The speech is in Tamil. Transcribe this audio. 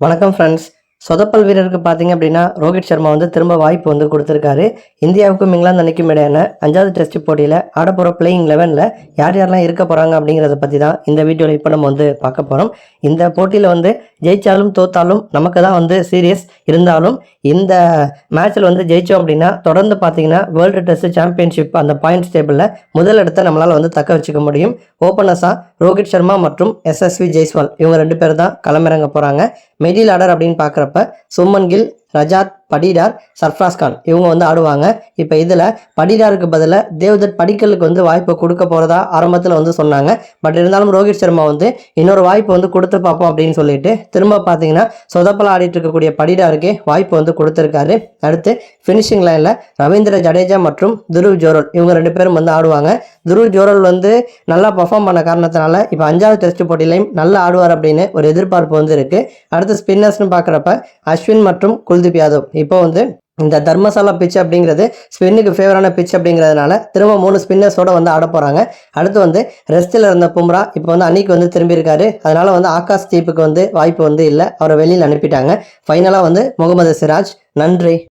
வணக்கம் ஃப்ரெண்ட்ஸ் சொதப்பல் வீரருக்கு பார்த்தீங்க அப்படின்னா ரோஹித் சர்மா வந்து திரும்ப வாய்ப்பு வந்து கொடுத்துருக்காரு. இந்தியாவுக்கும் இங்கிலாந்து அன்னைக்கும் இடையான அஞ்சாவது டெஸ்ட் போட்டியில் ஆடப்போகிற பிளேயிங் லெவனில் யார் யாரெல்லாம் இருக்க போகிறாங்க அப்படிங்கிறத பற்றி தான் இந்த வீடியோவில் இப்போ நம்ம வந்து பார்க்க போகிறோம் இந்த போட்டியில் வந்து ஜெயித்தாலும் தோத்தாலும் நமக்கு தான் வந்து சீரியஸ் இருந்தாலும் இந்த மேட்ச்சில் வந்து ஜெயித்தோம் அப்படின்னா தொடர்ந்து பார்த்தீங்கன்னா வேர்ல்டு டெஸ்ட் சாம்பியன்ஷிப் அந்த பாயிண்ட்ஸ் டேபிளில் முதல் இடத்த நம்மளால் வந்து தக்க வச்சுக்க முடியும். ஓப்பனர்ஸாக ரோஹித் சர்மா மற்றும் எஸ்எஸ்வி ஜெய்ஸ்வால். இவங்க ரெண்டு பேர் தான் களமிறங்க போகிறாங்க மிடில் ஆர்டர் அப்படின்னு பார்க்குறப்ப சுமன் கில் ரஜாத் படிடார் சர்ஃப்ராஸ் கான். இவங்க வந்து ஆடுவாங்க. இப்போ இதில் படிடாருக்கு பதிலாக தேவ்தத் படிக்கலுக்கு வந்து வாய்ப்பு கொடுக்க போகிறதா ஆரம்பத்தில் வந்து சொன்னாங்க. பட் இருந்தாலும் ரோஹித் சர்மா வந்து இன்னொரு வாய்ப்பு வந்து கொடுத்து பார்ப்போம் அப்படின்னு சொல்லிட்டு திரும்ப பார்த்தீங்கன்னா சொதப்பல ஆடிட்டு இருக்கக்கூடிய படிடாருக்கே வாய்ப்பு வந்து கொடுத்துருக்காரு. அடுத்து ஃபினிஷிங் லைனில் ரவீந்திர ஜடேஜா மற்றும் துருவ் ஜோரல். இவங்க ரெண்டு பேரும் வந்து ஆடுவாங்க. துருவ் ஜோரல் வந்து நல்லா பர்ஃபார்ம் பண்ண காரணத்தினால இப்போ அஞ்சாவது டெஸ்ட் போட்டியிலையும் நல்லா ஆடுவார் அப்படின்னு ஒரு எதிர்பார்ப்பு வந்து இருக்கு. அடுத்து ஸ்பின்னர்ஸ்னு பார்க்குறப்ப அஸ்வின் மற்றும் குல்தீப் யாதவ். இப்போ வந்து இந்த தர்மசாலா பிச் அப்படிங்கிறது ஸ்பின்னுக்கு ஃபேவரான பிச் அப்படிங்கிறதுனால திரும்ப மூணு ஸ்பின்னர்ஸோட வந்து ஆட போகிறாங்க அடுத்து வந்து ரெஸ்ட்டில் இருந்த பும்ரா இப்போ வந்து அன்னைக்கு வந்து திரும்பியிருக்காரு. அதனால வந்து ஆகாஷ் தீப்புக்கு வந்து வாய்ப்பு வந்து இல்லை. அவரை வெளியில் அனுப்பிட்டாங்க. ஃபைனலாக வந்து முகமது சிராஜ். நன்றி.